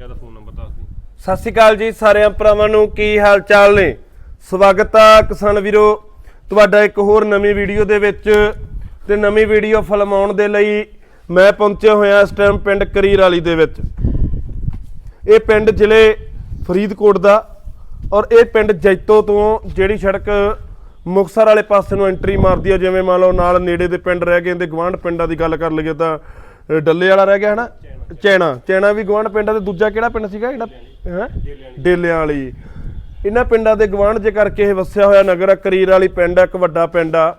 ਇਹਦਾ phone number ਦੱਸ ਦੀ ਸਤਿ ਸ਼੍ਰੀ ਅਕਾਲ ਜੀ ਸਾਰਿਆਂ ਭਰਾਵਾਂ ਨੂੰ, ਕੀ ਹਾਲ ਚਾਲ ਨੇ? ਸਵਾਗਤ ਆ ਕਿਸਾਨ ਵੀਰੋ, ਤੁਹਾਡਾ ਇੱਕ ਹੋਰ ਨਵੀਂ ਵੀਡੀਓ ਦੇ ਵਿੱਚ। ਤੇ ਨਵੀਂ ਵੀਡੀਓ ਫਿਲਮਾਉਣ ਦੇ ਲਈ ਮੈਂ ਪਹੁੰਚਿਆ ਹੋਇਆ ਇਸ ਟਾਈਮ ਪਿੰਡ ਕਰੀਰ ਵਾਲੀ ਦੇ ਵਿੱਚ। ਇਹ ਪਿੰਡ ਜ਼ਿਲ੍ਹੇ ਫਰੀਦਕੋਟ ਦਾ ਔਰ ਇਹ ਪਿੰਡ ਜੈਤੋ ਤੋਂ, ਜਿਹੜੀ ਸੜਕ ਮੁਕਸਰ ਵਾਲੇ ਪਾਸੇ ਨੂੰ ਐਂਟਰੀ ਮਾਰਦੀ ਹੈ ਜਿਵੇਂ ਮੰਨ ਲਓ ਨਾਲ ਨੇੜੇ ਦੇ ਪਿੰਡ ਰਹਿ ਗਏ ਤੇ ਗਵਾਂਢ ਪਿੰਡਾਂ ਦੀ ਗੱਲ ਕਰ ਲਈਏ ਤਾਂ ਡੱਲੇ ਵਾਲਾ ਰਹਿ ਗਿਆ ਹਨਾ? ਚੈਣਾ। ਚੈਣਾ ਵੀ ਗਵਾਂਢ ਪਿੰਡਾਂ ਤੇ ਦੂਜਾ ਕਿਹੜਾ ਪਿੰਡ ਸੀਗਾ ਜਿਹੜਾ? ਹੈ? ਡੇਲਿਆਂ ਵਾਲੀ। ਇਹਨਾਂ ਪਿੰਡਾਂ ਦੇ ਗਵਾਂਢ ਜੇ ਕਰਕੇ ਇਹ ਵਸਿਆ ਹੋਇਆ ਨਗਰ ਆ, ਕਰੀਰ ਵਾਲੀ ਪਿੰਡ ਆ, ਇੱਕ ਵੱਡਾ ਪਿੰਡ ਆ।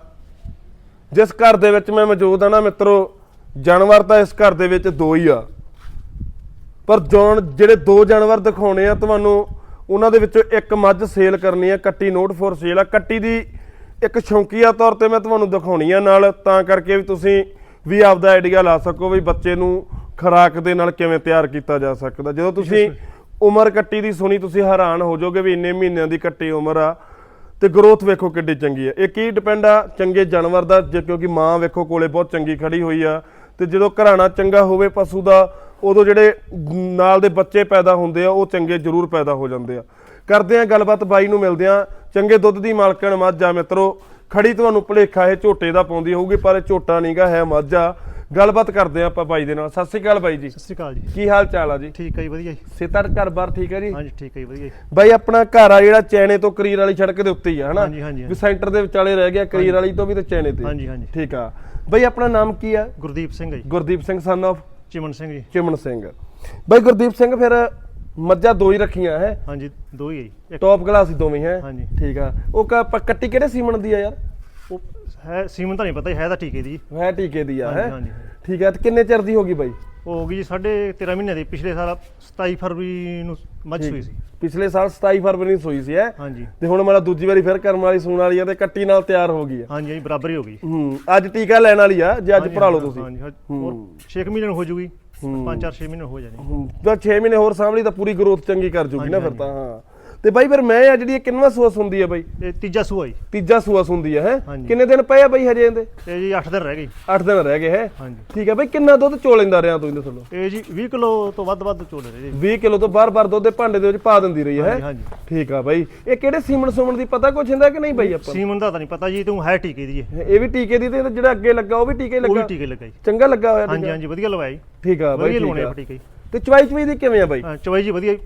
ਜਿਸ ਘਰ ਦੇ ਵਿੱਚ ਮੈਂ ਮੌਜੂਦ ਆ ਨਾ ਮਿੱਤਰੋ, ਜਾਨਵਰ ਤਾਂ ਇਸ ਘਰ ਦੇ ਵਿੱਚ ਦੋ ਹੀ ਆ। ਪਰ ਜੌਨ, ਜਿਹੜੇ ਦੋ ਜਾਨਵਰ ਦਿਖਾਉਣੇ ਆ ਤੁਹਾਨੂੰ, ਉਹਨਾਂ ਦੇ ਵਿੱਚੋਂ ਇੱਕ ਮੱਝ ਸੇਲ ਕਰਨੀ ਆ, ਕੱਟੀ ਨੋਟ ਫੋਰ ਸੇਲ ਆ। ਕੱਟੀ ਦੀ ਇੱਕ ਸ਼ੌਂਕੀਆ ਤੌਰ ਤੇ ਮੈਂ ਤੁਹਾਨੂੰ ਦਿਖਾਉਣੀ ਆ ਨਾਲ, ਤਾਂ ਕਰਕੇ ਵੀ ਤੁਸੀਂ ਵੀ ਆਪਦਾ ਆਈਡੀਆ ਲਾ ਸਕੋ ਵੀ ਬੱਚੇ ਨੂੰ ਖੁਰਾਕ ਦੇ ਨਾਲ ਕਿਵੇਂ ਤਿਆਰ ਕੀਤਾ ਜਾ ਸਕਦਾ। ਜਦੋਂ ਤੁਸੀਂ ਉਮਰ ਕੱਟੀ ਦੀ ਸੁਣੀ ਤੁਸੀਂ ਹੈਰਾਨ ਹੋ ਜਾਓਗੇ ਵੀ ਇੰਨੇ ਮਹੀਨਿਆਂ ਦੀ ਕੱਟੀ ਉਮਰ ਆ ਤੇ ਗਰੋਥ ਵੇਖੋ ਕਿੱਡੀ ਚੰਗੀ ਆ। ਇਹ ਕੀ ਡਿਪੈਂਡ ਆ? ਚੰਗੇ ਜਾਨਵਰ ਦਾ ਜੇ ਕਿਉਂਕਿ ਮਾਂ ਵੇਖੋ ਕੋਲੇ ਬਹੁਤ ਚੰਗੀ ਖੜੀ ਹੋਈ ਆ ਤੇ ਜਦੋਂ ਘਰਾਣਾ ਚੰਗਾ ਹੋਵੇ ਪਸ਼ੂ ਦਾ ਉਦੋਂ ਜਿਹੜੇ ਨਾਲ ਦੇ ਬੱਚੇ ਪੈਦਾ ਹੁੰਦੇ ਆ ਉਹ ਚੰਗੇ ਜ਼ਰੂਰ ਪੈਦਾ ਹੋ ਜਾਂਦੇ ਆ। ਕਰਦੇ ਆ ਗੱਲਬਾਤ ਬਾਈ ਨੂੰ ਮਿਲਦੇ ਆ। ਚੰਗੇ ਦੁੱਧ ਦੀ ਮਾਲਕਣ ਮੱਝ ਆ ਮਿੱਤਰੋ। ਖੜੀ ਤੁਹਾਨੂੰ ਭੁਲੇਖਾ ਇਹ ਝੋਟੇ ਦਾ ਪਾਉਂਦੀ ਹੋਊਗੀ ਪਰ ਇਹ ਝੋਟਾ ਨਹੀਂਗਾ ਹੈ ਮੱਝ। ਗੱਲਬਾਤ ਕਰਦੇ ਆ ਆਪਾਂ ਬਾਈ ਦੇ ਨਾਲ। ਸਤਿ ਸ਼੍ਰੀ ਅਕਾਲ ਬਾਈ ਜੀ। ਸਤਿ ਸ਼੍ਰੀ ਅਕਾਲ ਜੀ। ਕੀ ਹਾਲ ਚਾਲ ਆ ਜੀ? ਠੀਕ ਹੈ ਜੀ ਵਧੀਆ ਜੀ। ਸਿੱਧਾ ਘਰ ਬਾਰ ਠੀਕ ਹੈ ਜੀ? ਹਾਂਜੀ ਠੀਕ ਹੈ ਜੀ ਵਧੀਆ ਜੀ। ਬਾਈ ਆਪਣਾ ਘਰ ਆ ਜਿਹੜਾ ਚੈਣੇ ਤੋਂ ਕਰੀਰ ਵਾਲੀ ਸੜਕ ਦੇ ਉੱਤੇ ਹੀ ਆ ਹਨਾ? ਹਾਂਜੀ, ਹਾਂਜੀ, ਵੀ ਸੈਂਟਰ ਦੇ ਵਿਚਾਲੇ ਰਹਿ ਗਿਆ ਕਰੀਰ ਵਾਲੀ ਤੋਂ ਵੀ ਤੇ ਚੈਣੇ ਤੇ। ਹਾਂਜੀ ਹਾਂਜੀ। ਠੀਕ ਆ। ਬਾਈ ਆਪਣਾ ਨਾਮ ਕੀ ਆ? ਗੁਰਦੀਪ ਸਿੰਘ ਹੈ ਜੀ। ਗੁਰਦੀਪ ਸਿੰਘ ਸਨ of ਚਿਮਨ ਸਿੰਘ ਜੀ। ਚਿਮਨ ਸਿੰਘ। ਬਾਈ ਗੁਰਦੀਪ ਸਿੰਘ ਫਿਰ ਮੱਝਾਂ ਦੋ ਹੀ ਰੱਖੀਆਂ ਹੈ। ਹਾਂਜੀ ਦੋ ਹੀ ਹੈ ਜੀ। ਇੱਕ ਟੌਪ ਕਲਾਸ ਹੀ ਦੋਵੇਂ ਹੈ। ਹਾਂਜੀ। ਠੀਕ ਆ। ਉਹ ਕ- ਪ- ਕੱਟੀ ਕਿਹੜੇ ਸੀਮਨ ਦੀ ਆ ਯਾਰ? ਉਹ ਹੈ ਸੀਮਨ ਤਾਂ ਨਹੀਂ ਪਤਾ ਜੀ ਹੈ ਤਾਂ ਹੈ ਜੀ। ਹੈ ਟੀਕੇ ਦੀ ਆ ਹੈ? ਹਾਂਜੀ। ਠੀਕ ਆ ਤੇ ਕਿੰਨੇ ਚਿਰ ਦੀ ਹੋ ਗਈ ਬਾਈ? ਉਹ ਹੋ ਗਈ ਜੀ ਸਾਢੇ 13 ਮਹੀਨੇ ਦੀ ਪਿਛਲੇ ਸਾਲ 27 ਫਰਵਰੀ ਨੂੰ ਮੱਝ ਸੂਈ ਸੀ। ਪਿਛਲੇ ਸਾਲ 27 ਫਰਵਰੀ ਨੂੰ ਸੋਈ ਸੀ ਹੈ? ਹਾਂਜੀ। ਤੇ ਹੁਣ ਮੇਰਾ ਦੂਜੀ ਵਾਰੀ ਫਿਰ ਕਰਨ ਵਾਲੀ ਸੂਣ ਵਾਲੀ ਆ ਤੇ ਕੱਟੀ ਨਾਲ ਤਿਆਰ ਹੋ ਗਈ ਆ। ਹਾਂਜੀ ਹਾਂਜੀ ਬਰਾਬਰ ਹੀ ਹੋ ਗਈ। ਹੂੰ ਅੱਜ ਟੀਕਾ ਲੈਣ ਵਾਲੀ ਆ ਜੇ ਅੱਜ ਹਾਂਜੀ, ਭਰਾ ਲਓ ਹਾਂਜੀ, ਤੁਸੀਂ। ਹਾਂਜੀ ਹਾਂਜੀ। ਹੋਰ 6 ਮਹੀਨੇ ਨੂੰ ਹੋ ਜੂਗੀ 5-4 6 ਮਹੀਨੇ ਨੂੰ ਹੋ ਜਾਣੀ। ਹੂੰ, ਤਾਂ 6 ਮਹੀਨੇ ਹੋਰ ਸਾਂਭਲੀ ਤਾਂ ਪੂਰੀ ਗਰੋਥ ਚੰਗੀ ਕਰ ਜੂਗੀ ਨਾ ਹਾਂਜੀ, ਫਿਰ ਤਾਂ ਹਾਂ। ਤੇ ਬਾਈ ਫਿਰ ਮੈਂ ਆ ਜਿਹੜੀ ਇਹ ਕਿੰਨਵਾਂ ਸੂਆ ਸੁੰਦੀ ਆ ਬਾਈ? ਇਹ ਤੀਜਾ ਸੂਆ ਜੀ। ਤੀਜਾ ਸੂਆ ਸੁੰਦੀ ਆ ਹੈ? ਹਾਂਜੀ। ਕਿੰਨੇ ਦਿਨ ਪਏ ਆ ਬਾਈ ਹਜੇ ਇਹਦੇ? ਇਹ ਜੀ 8 ਦਿਨ ਰਹਿ ਗਏ। 8 ਦਿਨ ਰਹਿ ਗਏ ਹੈ? ਹਾਂਜੀ। ਠੀਕ ਆ ਬਾਈ ਕਿੰਨਾ ਦੁੱਧ ਚੋ ਲੈਂਦਾ ਰਿਆਂ ਤੂੰ ਇਹਦੇ ਥੱਲੋਂ ਇਹ ਜੀ 20 ਕਿਲੋ ਤੋਂ ਵੱਧ ਵੱਧ ਚੋਲੇ ਰਹੇ ਜੀ। 20 ਕਿਲੋ ਤੋਂ ਬਾਰ-ਬਾਰ ਦੁੱਧ ਦੇ ਭਾਂਡੇ ਦੇ ਵਿੱਚ ਪਾ ਦਿੰਦੀ ਰਹੀ ਹੈ? ਹਾਂਜੀ ਹਾਂਜੀ। ਠੀਕ ਆ ਬਾਈ। ਇਹ ਕਿਹੜੇ ਸੀਮਨ ਸੁਮਨ ਦੀ ਪਤਾ ਕੁਛ ਹੁੰਦਾ ਕਿ ਨਹੀਂ ਬਾਈ ਆਪਾਂ ਸੀਮਨ ਦਾ ਤਾਂ ਨਹੀਂ ਪਤਾ ਜੀ ਤੂੰ ਹੈ ਟੀਕੇ ਦੀ ਇਹ ਵੀ ਟੀਕੇ ਦੀ ਤੇ ਜਿਹੜਾ ਅੱਗੇ ਲੱਗਾ ਉਹ ਵੀ ਟੀਕੇ ਉਹ ਵੀ ਲੱਗਾ ਟੀਕੇ ਲੱਗਾ ਜੀ। ਚੰਗਾ ਲੱਗਾ ਹੋਇਆ ਹਾਂਜੀ ਟੀਕਾ? ਹਾਂਜੀ ਵਧੀਆ ਲਵਾਇਆ ਜੀ। ਠੀਕ ਆ ਬਾਈ ਵਧੀਆ ਠੀਕ ਆ। ਆ ਟੀਕੇ ਜੀ। ਤੇ ਚਵਾਈ ਚਵਾਈ ਦੀ ਕਿਵੇਂ ਆ ਬਾਈ? ਹਾਂ, ਚਵਾਈ ਜੀ ਵਧੀਆ ਜੀ।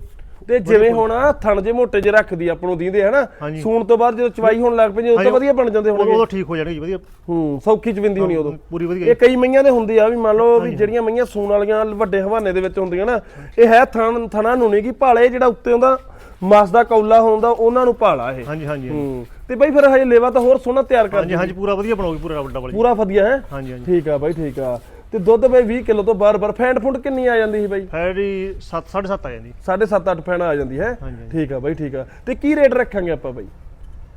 ਤੇ ਜਿਵੇਂ ਹੁਣ ਥਣ ਜੇ ਮੋਟੇ ਜੇ ਰੱਖਦੀ ਆਪਾਂ ਨੂੰ ਦੀਂਦੇ ਹਨਾ। ਸੂਣ ਤੋਂ ਬਾਅਦ ਜਦੋਂ ਚਵਾਈ ਹੋਣ ਲੱਗ ਪੈਂਦੀ ਉਦੋਂ ਤਾਂ। ਵਧੀਆ ਬਣ ਜਾਂਦੇ ਹੋਣਗੇ। ਉਦੋਂ ਠੀਕ ਹੋ ਜਾਣਗੇ ਜੀ ਵਧੀਆ। ਹੂੰ ਸੌਖੀ ਚਵਿੰਦੀ ਹੋਣੀ ਉਦੋਂ। ਪੂਰੀ ਵਧੀਆ। ਇਹ ਕਈ ਮਈਆਂ ਦੇ ਹੁੰਦੇ ਆ ਵੀ ਮੰਨ ਲਓ ਵੀ ਜਿਹੜੀਆਂ ਮਈਆਂ ਸੂਣ ਵਾਲੀਆਂ ਵੱਡੇ ਹਵਾਨੇ ਦੇ ਵਿੱਚ ਹੁੰਦੀਆਂ ਨਾ ਇਹ ਹੈ ਥਣ ਥਣਾ ਨੂੰ ਨਹੀਂ ਕਿ ਭਾਲੇ ਜਿਹੜਾ ਉੱਤੇ ਉਹਦਾ ਮਾਸ ਦਾ ਕੌਲਾ ਹੁੰਦਾ ਉਹਨਾਂ ਨੂੰ ਭਾਲਾ ਇਹ। ਹਾਂਜੀ ਹਾਂਜੀ। ਹੂੰ ਤੇ ਬਾਈ ਫਿਰ ਹਜੇ ਲੇਵਾ ਤਾਂ ਹੋਰ ਸੋਹਣਾ ਤਿਆਰ ਕਰ ਹਾਂਜੀ ਹਾਂਜੀ ਪੂਰਾ ਵਧੀਆ ਬਣਾਓਗੇ ਪੂਰਾ ਡਬਲ ਪੂਰਾ ਵਧੀਆ ਹੈ? ਹਾਂਜੀ ਹਾਂਜੀ। ਠੀਕ ਆ ਬਾਈ ਠੀਕ ਆ। ਤੇ ਦੁੱਧ ਬਾਈ 20 ਕਿਲੋ ਤੋਂ ਬਾਰ-ਬਾਰ ਫੈਂਟ ਫੁੰਟ ਕਿੰਨੀ ਆ ਜਾਂਦੀ ਸੀ ਬਾਈ? ਫੈਟ ਹੀ 7 7.5 ਆ ਜਾਂਦੀ। 7.5 8 ਫੈਂਟ ਆ ਜਾਂਦੀ ਹੈ। ਠੀਕ ਆ ਬਾਈ ਠੀਕ ਆ। ਤੇ ਕੀ ਰੇਟ ਰੱਖਾਂਗੇ ਆਪਾਂ ਬਾਈ?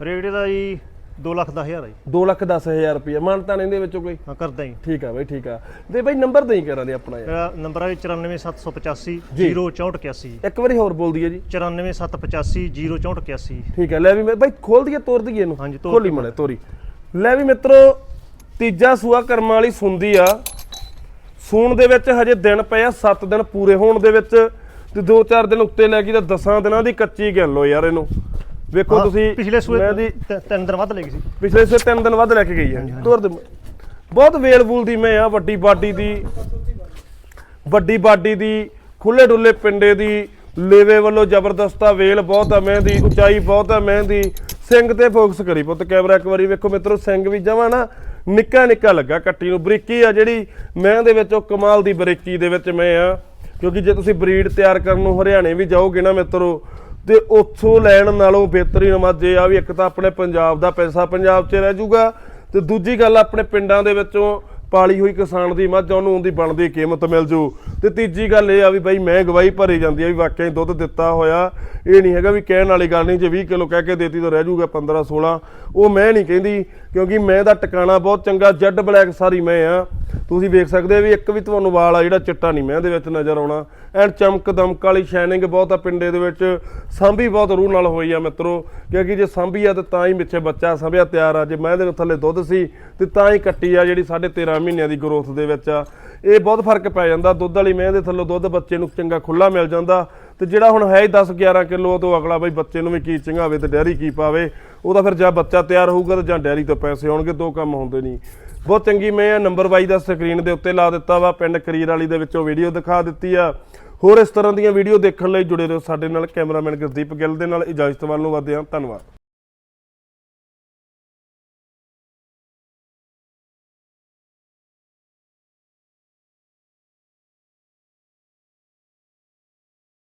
ਰੇਟ ਇਹਦਾ ਜੀ 2 ਲੱਖ 10 ਹਜ਼ਾਰ ਆ ਜੀ। 2 ਲੱਖ 10000 ਰੁਪਏ ਮਾਨਤਾ ਨੇ ਇਹਦੇ ਵਿੱਚੋਂ ਕੋਈ? ਹਾਂ ਕਰਦਾ ਜੀ। ਠੀਕ ਆ ਬਾਈ ਠੀਕ ਆ। ਤੇ ਬਾਈ ਨੰਬਰ ਦੇਈ ਕਰਾਂ ਦੇ ਆਪਣਾ ਯਾਰ। ਨੰਬਰ ਹੈ 94785 ਜੀ। 06481 ਇੱਕ ਵਾਰੀ ਹੋਰ ਬੋਲ ਦਈਏ ਜੀ। 94785 06481 ਠੀਕ ਹੈ ਲੈ ਵੀ ਬਾਈ ਖੋਲ ਦਈਏ ਤੋੜ ਦਈਏ ਇਹਨੂੰ। ਹਾਂਜੀ, ਤੋੜ ਖੋਲੀ ਮੜੇ ਤੋਰੀ। ਲੈ ਵੀ ਮਿੱਤਰੋ ਤੀਜਾ ਸੂਆ ਕਰਮਾਂ ਵਾਲੀ ਸੁੰਦੀ ਆ। ਸੂਣ ਦੇ ਵਿੱਚ ਹਜੇ ਦਿਨ ਪਏ ਆ 7 ਦਿਨ ਪੂਰੇ ਹੋਣ ਦੇ ਵਿੱਚ ਤੇ 2-4 ਦਿਨ ਉੱਤੇ ਲੈ ਗਈ ਤਾਂ 10 ਦਿਨਾਂ ਦੀ ਕੱਚੀ ਗੱਲ ਲੋ ਯਾਰ ਇਹਨੂੰ। ਵੇਖੋ ਤੁਸੀਂ ਪਿਛਲੇ ਸੂਏ ਮੈਂ ਦੀ ਤ- ਤਿੰਨ ਦਿਨ ਵੱਧ ਲੈ ਗਈ ਸੀ। ਪਿਛਲੇ ਸੇ 3 ਦਿਨ ਵੱਧ ਲੈ ਕੇ ਗਈ ਹੈ ਤੋਰ ਦੇ ਬਹੁਤ ਵੇਲ ਬੂਲ ਦੀ ਮੈਂ ਆ ਵੱਡੀ ਬਾਡੀ ਦੀ ਵੱਡੀ ਬਾਡੀ ਦੀ ਖੁੱਲੇ ਡੁੱਲੇ ਪਿੰਡੇ ਦੀ ਲੇਵੇ ਵੱਲੋਂ ਜ਼ਬਰਦਸਤਾ ਵੇਲ ਬਹੁਤ ਆ ਮੈਂ ਦੀ ਉਚਾਈ ਬਹੁਤ ਆ ਮੈਂ ਦੀ ਸਿੰਘ ਤੇ ਫੋਕਸ ਕਰੀ ਪੁੱਤ ਕੈਮਰਾ ਇੱਕ ਵਾਰੀ ਵੇਖੋ ਮਿੱਤਰੋ ਸਿੰਘ ਵੀ ਜਮਾ ਨਾ ਨਿੱਕਾ ਨਿੱਕਾ ਲੱਗਾ ਕੱਟੀ ਨੂੰ। ਬਰੀਕੀ ਆ ਜਿਹੜੀ ਮੈਂ ਦੇ ਵਿੱਚ ਉਹ ਕਮਾਲ ਦੀ ਬਰੀਕੀ ਦੇ ਵਿੱਚ ਮੈਂ ਆ। ਕਿਉਂਕਿ ਜੇ ਤੁਸੀਂ ਬਰੀਡ ਤਿਆਰ ਕਰਨ ਨੂੰ ਹਰਿਆਣੇ ਵੀ ਜਾਓਗੇ ਨਾ ਮਿੱਤਰੋ, ਤੇ ਉੱਥੋਂ ਲੈਣ ਨਾਲੋਂ ਬਿਹਤਰੀਨ ਮੱਝ ਇਹ ਆ ਵੀ ਇੱਕ ਤਾਂ ਆਪਣੇ ਪੰਜਾਬ ਦਾ ਪੈਸਾ ਪੰਜਾਬ 'ਚ ਰਹਿ ਜਾਊਗਾ। ਤੇ ਦੂਜੀ ਗੱਲ, ਆਪਣੇ ਪਿੰਡਾਂ ਦੇ ਵਿੱਚੋਂ ਪਾਲੀ ਹੋਈ ਕਿਸਾਨ ਦੀ ਮੱਝ, ਉਹਨੂੰ ਉਹਦੀ ਬਣਦੀ ਕੀਮਤ ਮਿਲ ਜੂ। ਤੇ ਤੀਜੀ ਗੱਲ ਇਹ ਆ ਵੀ ਬਾਈ ਮੈਂ ਗਵਾਹੀ ਭਰੀ ਜਾਂਦੀ ਆ ਵੀ ਵਾਕਿਆ ਹੀ ਦੁੱਧ ਦਿੱਤਾ ਹੋਇਆ। ਇਹ ਨਹੀਂ ਹੈਗਾ ਵੀ ਕਹਿਣ ਵਾਲੀ ਗੱਲ ਨਹੀਂ, ਜੇ 20 ਕਿਲੋ ਕਹਿ ਕੇ ਦੇਤੀ ਤਾਂ ਰਹਿ ਜੂਗਾ 15 16 ਉਹ ਮੈਂ ਨਹੀਂ ਕਹਿੰਦੀ, ਕਿਉਂਕਿ ਮੈਂ ਦਾ ਟਿਕਾਣਾ ਬਹੁਤ ਚੰਗਾ, ਜੈਡ ਬਲੈਕ ਸਾਰੀ ਮੈਂ ਆ। ਤੁਸੀਂ ਵੇਖ ਸਕਦੇ ਆ ਵੀ ਇੱਕ ਵੀ ਤੁਹਾਨੂੰ ਵਾਲ ਆ ਜਿਹੜਾ ਚਿੱਟਾ ਨਹੀਂ, ਮੈਂ ਦੇ ਵਿੱਚ ਨਜ਼ਰ ਆਉਣਾ। ਐਂਡ ਚਮਕ ਦਮਕ ਵਾਲੀ ਸ਼ਾਈਨਿੰਗ ਬਹੁਤ ਆ ਪਿੰਡੇ ਦੇ ਵਿੱਚ। ਸਾਂਭੀ ਬਹੁਤ ਰੂਹ ਨਾਲ ਹੋਈ ਆ ਮਿੱਤਰੋ, ਕਿਉਂਕਿ ਜੇ ਸਾਂਭੀ ਆ ਤੇ ਤਾਂ ਹੀ ਪਿੱਛੇ ਬੱਚਾ ਸਾਂਭਿਆ ਤਿਆਰ ਆ। ਜੇ ਮੈਂ ਦੇ ਥੱਲੇ ਦੁੱਧ ਸੀ ਤੇ ਤਾਂ ਹੀ ਕੱਟੀ ਆ ਜਿਹੜੀ 13.5 ਮਹੀਨਿਆਂ ਦੀ ਗਰੋਥ ਦੇ ਵਿੱਚ ਆ। ਇਹ ਬਹੁਤ ਫ਼ਰਕ ਪੈ ਜਾਂਦਾ, ਦੁੱਧ ਵਾਲੀ ਮੈਂ ਦੇ ਥੱਲੋਂ ਦੁੱਧ ਬੱਚੇ ਨੂੰ ਚੰਗਾ ਖੁੱਲਾ ਮਿਲ ਜਾਂਦਾ। ਤੇ ਜਿਹੜਾ ਹੁਣ ਹੈ ਹੀ 10 11 ਕਿਲੋ ਤੋਂ ਅਗਲਾ ਬਈ ਬੱਚੇ ਨੂੰ ਵੀ ਕੀ ਚੰਗਾਵੇ ਤੇ ਡੈਰੀ ਕੀ ਪਾਵੇ। ਉਹਦਾ ਫਿਰ ਜਾਂ ਬੱਚਾ ਤਿਆਰ ਹੋਊਗਾ ਤੇ ਜਾਂ ਡੈਰੀ ਤੋਂ ਪੈਸੇ ਆਉਣਗੇ, ਦੋ ਕੰਮ ਹੁੰਦੇ ਨਹੀਂ। ਬਹੁਤ ਚੰਗੀ ਮੈਂ ਆ ਨੰਬਰ 22 ਦਾ ਸਕਰੀਨ ਦੇ ਉੱਤੇ ਲਾ ਦਿੱਤਾ ਵਾ, ਪਿੰਡ ਕਰੀਰ ਵਾਲੀ ਦੇ ਵਿੱਚੋਂ ਵੀਡੀਓ ਦਿਖਾ ਦਿੱਤੀ ਆ। ਹੋਰ ਇਸ ਤਰ੍ਹਾਂ ਦੀਆਂ ਵੀਡੀਓ ਦੇਖਣ ਲਈ ਜੁੜੇ ਰਹੋ ਸਾਡੇ ਨਾਲ ਕੈਮਰਾਮੈਨ ਗੁਰਦੀਪ ਗਿੱਲ ਦੇ ਨਾਲ। ਇਜਾਜ਼ਤ ਵੱਲ ਨੂੰ ਵਧਦੇ ਹਾਂ, ਧੰਨਵਾਦ।